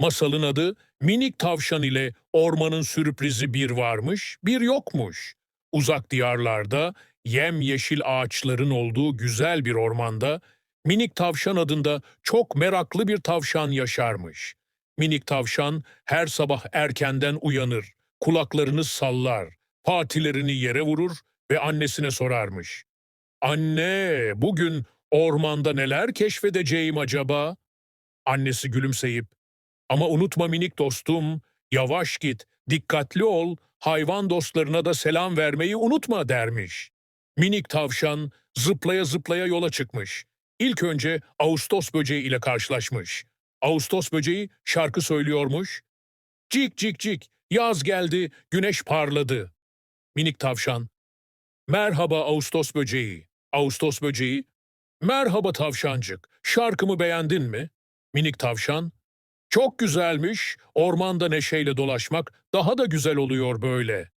Masalın adı Minik Tavşan ile Ormanın Sürprizi bir varmış, bir yokmuş. Uzak diyarlarda yem yeşil ağaçların olduğu güzel bir ormanda Minik Tavşan adında çok meraklı bir tavşan yaşarmış. Minik tavşan her sabah erkenden uyanır, kulaklarını sallar, patilerini yere vurur ve annesine sorarmış. Anne, bugün ormanda neler keşfedeceğim acaba? Annesi gülümseyip, ama unutma minik dostum, yavaş git, dikkatli ol, hayvan dostlarına da selam vermeyi unutma dermiş. Minik tavşan zıplaya zıplaya yola çıkmış. İlk önce Ağustos böceği ile karşılaşmış. Ağustos böceği şarkı söylüyormuş. Cik cik cik, yaz geldi, güneş parladı. Minik tavşan, merhaba Ağustos böceği. Ağustos böceği, merhaba tavşancık, şarkımı beğendin mi? Minik tavşan, çok güzelmiş, ormanda neşeyle dolaşmak daha da güzel oluyor böyle.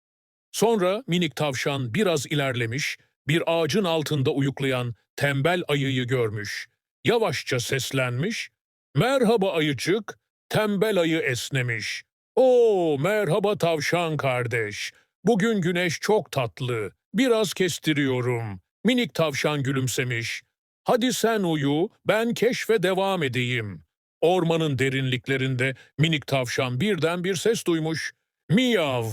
Sonra minik tavşan biraz ilerlemiş, bir ağacın altında uyuklayan tembel ayıyı görmüş. Yavaşça seslenmiş, merhaba ayıcık, tembel ayı esnemiş. Oo merhaba tavşan kardeş, bugün güneş çok tatlı, biraz kestiriyorum. Minik tavşan gülümsemiş. Hadi sen uyu, ben keşfe devam edeyim. Ormanın derinliklerinde minik tavşan birden bir ses duymuş. Miyav!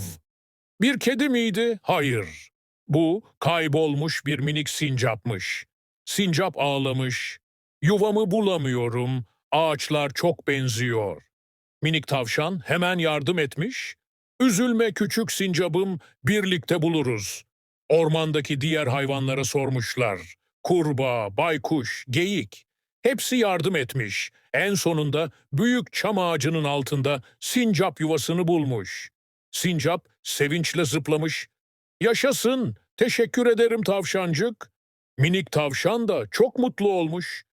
Bir kedi miydi? Hayır. Bu kaybolmuş bir minik sincapmış. Sincap ağlamış. Yuvamı bulamıyorum. Ağaçlar çok benziyor. Minik tavşan hemen yardım etmiş. Üzülme küçük sincabım, birlikte buluruz. Ormandaki diğer hayvanlara sormuşlar. Kurbağa, baykuş, geyik. Hepsi yardım etmiş. En sonunda büyük çam ağacının altında sincap yuvasını bulmuş. Sincap sevinçle zıplamış. Yaşasın, teşekkür ederim tavşancık. Minik tavşan da çok mutlu olmuş.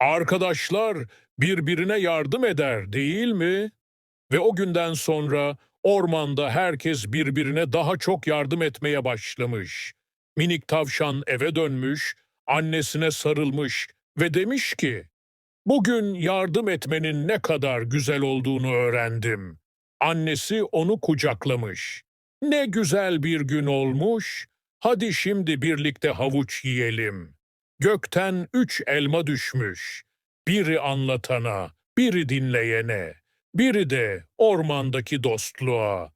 Arkadaşlar birbirine yardım eder değil mi? Ve o günden sonra ormanda herkes birbirine daha çok yardım etmeye başlamış. Minik tavşan eve dönmüş, annesine sarılmış ve demiş ki, Bugün yardım etmenin ne kadar güzel olduğunu öğrendim. Annesi onu kucaklamış. Ne güzel bir gün olmuş. Hadi şimdi birlikte havuç yiyelim. Gökten üç elma düşmüş. Biri anlatana, biri dinleyene, biri de ormandaki dostluğa.